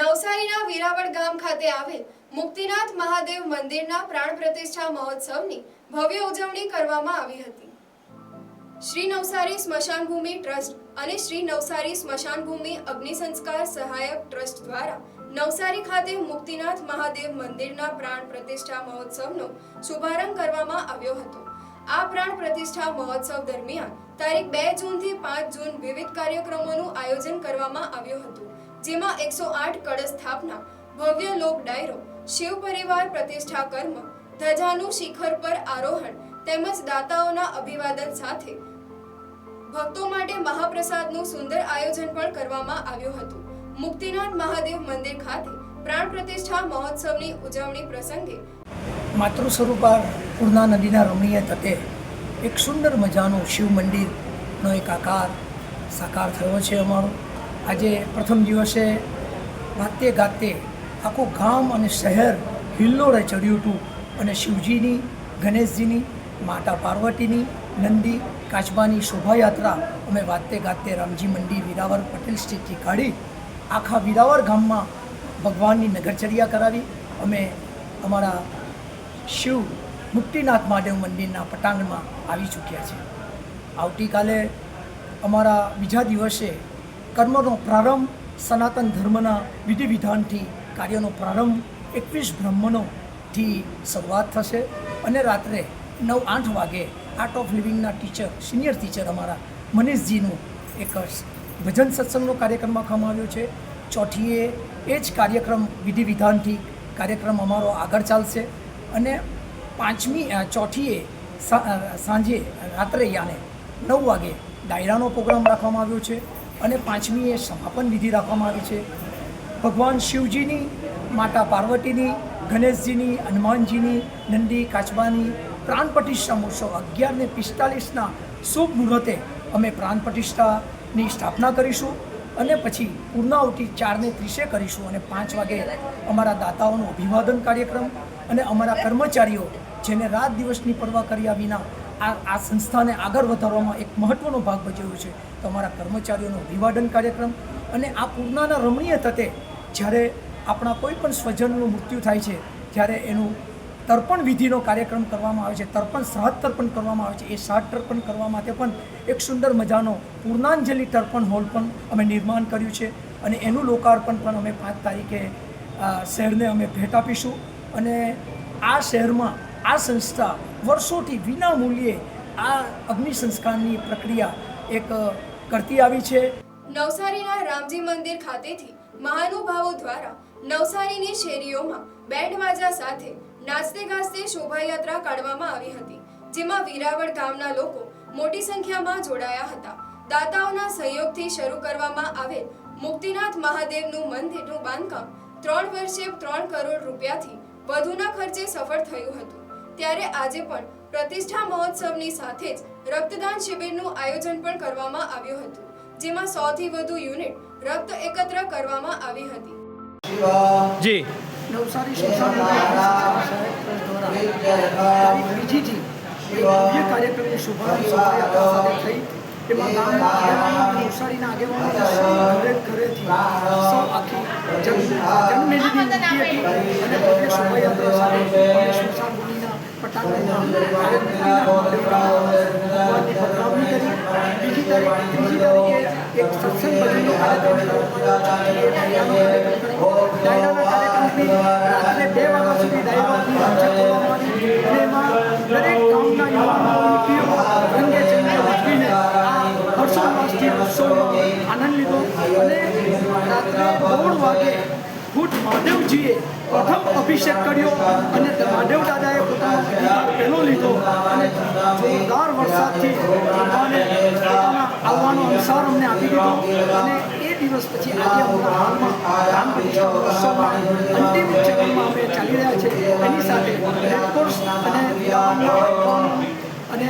નવસારીના વીરાવળ ગામ ખાતે આવેલ મુક્તિનાથ મહાદેવ મંદિરના પ્રાણ પ્રતિષ્ઠા મહોત્સવની ભવ્ય ઉજવણી કરવામાં આવી હતી. શ્રી નવસારી સ્મશાન ટ્રસ્ટ અને શ્રી નવસારી સ્મશાન ભૂમિ સહાયક ટ્રસ્ટ દ્વારા નવસારી ખાતે મુક્તિનાથ મહાદેવ મંદિરના પ્રાણ પ્રતિષ્ઠા મહોત્સવનો શુભારંભ કરવામાં આવ્યો હતો. આ પ્રાણ પ્રતિષ્ઠા મહોત્સવ દરમિયાન તારીખ બે જૂનથી પાંચ જૂન વિવિધ કાર્યક્રમોનું આયોજન કરવામાં આવ્યું હતું. જેમાં એકસો આઠ કળશ સ્થાપના, ભવ્ય લોક ડાયરો, શિવ પરિવાર પ્રતિષ્ઠા કર્મ, ધજાનું શિખર પર આરોહણ તેમજ દાતાઓના અભિવાદન સાથે ભક્તો માટે મહાપ્રસાદનું સુંદર આયોજન પણ કરવામાં આવ્યું હતું. મુક્તિનાથ મહાદેવ મંદિર ખાતે પ્રાણ પ્રતિષ્ઠા મહોત્સવની ઉજવણી પ્રસંગે માતૃ સ્વરૂપા પૂર્ણા નદીના રમણીય તટે એક સુંદર મજાનું શિવ મંદિરનો એક આકાર સાકાર થયો છે અમારો. આજે પ્રથમ દિવસે વાતે ગાતે આખું ગામ અને શહેર હિલ્લોળે ચડ્યું હતું અને શિવજીની, ગણેશજીની, માતા પાર્વતીની, નંદી, કાચબાની શોભાયાત્રા અમે વાતે ગાતે રામજી મંડી વિરાવર પટેલ સ્ટ્રીટથી કાઢી આખા વિરાવર ગામમાં ભગવાનની નગરચર્યા કરાવી. અમે અમારા શિવ મુક્તિનાથ મહાદેવ મંદિરના પટાંગણમાં આવી ચૂક્યા છે આવતીકાલે અમારા બીજા દિવસે કર્મનો પ્રારંભ સનાતન ધર્મના વિધિ વિધાનથી કાર્યનો પ્રારંભ એકવીસ બ્રહ્મનોથી શરૂઆત થશે અને રાત્રે નવ આઠ વાગે આર્ટ ઓફ લિવિંગના ટીચર સિનિયર ટીચર અમારા મનીષજીનું એક ભજન સત્સંગનો કાર્યક્રમ રાખવામાં આવ્યો છે. ચોથીએ એ જ કાર્યક્રમ વિધિ વિધાનથી કાર્યક્રમ અમારો આગળ ચાલશે અને પાંચમી ચોથીએ સાંજે રાત્રે યાને નવ વાગે ડાયરાનો પ્રોગ્રામ રાખવામાં આવ્યો છે. અને પાંચમીએ સમાપન વિધિ રાખવામાં આવી છે. ભગવાન શિવજીની, માતા પાર્વતીની, ગણેશજીની, હનુમાનજીની, નંદી કાચબાની પ્રાણ પ્રતિષ્ઠા મહોત્સવ અગિયાર ને પિસ્તાલીસના શુભ મુહૂર્તે અમે પ્રાણ પ્રતિષ્ઠાની સ્થાપના કરીશું અને પછી પૂર્ણાવતી ચારને ત્રીસે કરીશું અને પાંચ વાગે અમારા દાતાઓનો અભિવાદન કાર્યક્રમ અને અમારા કર્મચારીઓ જેને રાત દિવસની પરવા કર્યા વિના આ આ સંસ્થાને આગળ વધારવામાં એક મહત્ત્વનો ભાગ ભજવ્યો છે. તો અમારા કર્મચારીઓનો અભિવાદન કાર્યક્રમ અને આ પૂર્ણાના રમણીય તતે જ્યારે આપણા કોઈ પણ સ્વજનનું મૃત્યુ થાય છે, ત્યારે એનું તર્પણ વિધિનો કાર્યક્રમ કરવામાં આવે છે, તર્પણ શ્રાદ્ધ તર્પણ કરવામાં આવે છે, એ શ્રાદ્ધ તર્પણ કરવા માટે પણ એક સુંદર મજાનો પૂર્ણાંજલિ તર્પણ હોલ પણ અમે નિર્માણ કર્યું છે અને એનું લોકાર્પણ પણ અમે પાંચ તારીખે શહેરને અમે ભેટ આપીશું અને આ શહેરમાં આ સંસ્થા વર્ષોથી વિના મૂલ્યે આ અગ્નિ સંસ્કારની પ્રક્રિયા એક કરતી આવી છે. નવસારીના રામજી મંદિર ખાતેથી મહાનુભાવો દ્વારા નવસારીની શેરીઓમાં બેન્ડ વાજા સાથે નાચતે ગાજતે શોભાયાત્રા કાઢવામાં આવી હતી, જેમાં વીરાવળ ગામના લોકો મોટી સંખ્યામાં જોડાયા હતા. દાતાઓના સહયોગથી શરૂ કરવામાં આવેલ મુક્તિનાથ મહાદેવનું મંદિરનું બાંધકામ ત્રણ વર્ષે ત્રણ કરોડ રૂપિયાથી વધુના ખર્ચે સફળ થયું હતું. ત્યારે આજે પણ પ્રતિષ્ઠા મહોત્સવની સાથે જ રક્તદાન શિબિરનું આયોજન પણ કરવામાં આવ્યું હતું જેમાં સૌથી વધુ યુનિટ રક્ત એકત્ર કરવામાં આવી હતી. જી. નવસારી બીજીથી ભવ્ય કાર્યક્રમની શુભારંભ શોભાયાત્રા થઈ. એમાં ગામના આગેવાનો નવસારીના આગેવાનો ઘરે ઘરેથી સૌ આખી જન જનમેદની હતી અને ભવ્ય શોભાયાત્રા સાથે સ્મશાન ભૂમિના બીજી તારીખ એક સત્સંગ ડાયરાના કાર્યક્રમથી રાત્રે બે વાગ્યા સુધી ડાયરાની કરવામાં આવી અને એમાં દરેક ગામના લીધો અને રાત્રે દોઢ વાગે ખુદ મહાદેવજીએ પ્રથમ અભિષેક કર્યો અને મહાદેવ દાદાએ પોતાનો અધિકાર પહેલો લીધો અને જોરદાર વરસાદથી પોતાને પોતાના આવવાનો અનુસાર અમને આપી દીધો અને એ દિવસ પછી આજે અમારા હાલમાં રામ મહોત્સવમાં અંતિમ ચરણમાં અમે ચાલી રહ્યા છે. એની સાથે રેડકોર્સ અને અને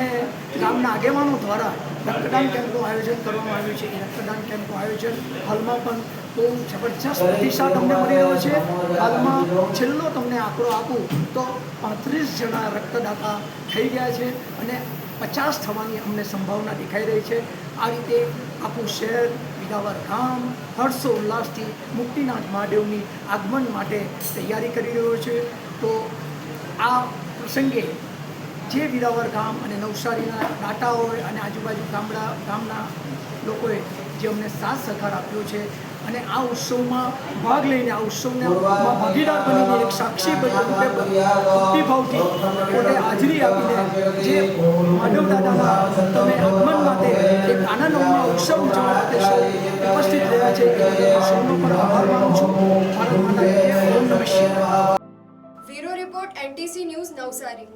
ગામના આગેવાનો દ્વારા રક્તદાન કેમ્પનું આયોજન કરવામાં આવ્યું છે. એ રક્તદાન કેમ્પનું આયોજન હાલમાં પણ બહુ જબરજસ્ત પ્રતિસાદ અમને મળી રહ્યો છે. હાલમાં છેલ્લો તમને આંકડો આપું તો પાંત્રીસ જણા રક્તદાતા થઈ ગયા છે અને પચાસ થવાની અમને સંભાવના દેખાઈ રહી છે. આ રીતે આખું શહેર વિદાવર ગામ હર્ષો ઉલ્લાસથી મુક્તિનાથ મહાદેવની આગમન માટે તૈયારી કરી રહ્યો છે. તો આ પ્રસંગે જે વિદાવર ગામ અને નવસારીના દાટાઓ અને આજુબાજુ ગામડા, ગામના લોકોએ જે અમને સાથ સહકાર આપ્યો છે અને આ ઉત્સવમાં ભાગ લઈને આ ઉત્સવને ભાગીદાર બનીને એક સાક્ષી બનીને ભક્તિભાવથી પોતે હાજરી આપીને જે માધવ દાદાના તમે આગમન માટે એક આનંદમાં ઉત્સવ ઉજવવા માટે સૌ ઉપસ્થિત રહ્યા છે સૌનો પણ આભાર માનું છું. ભારત માતા ઓમ નમઃ શિવાય. Bureau report NTC news Navsari.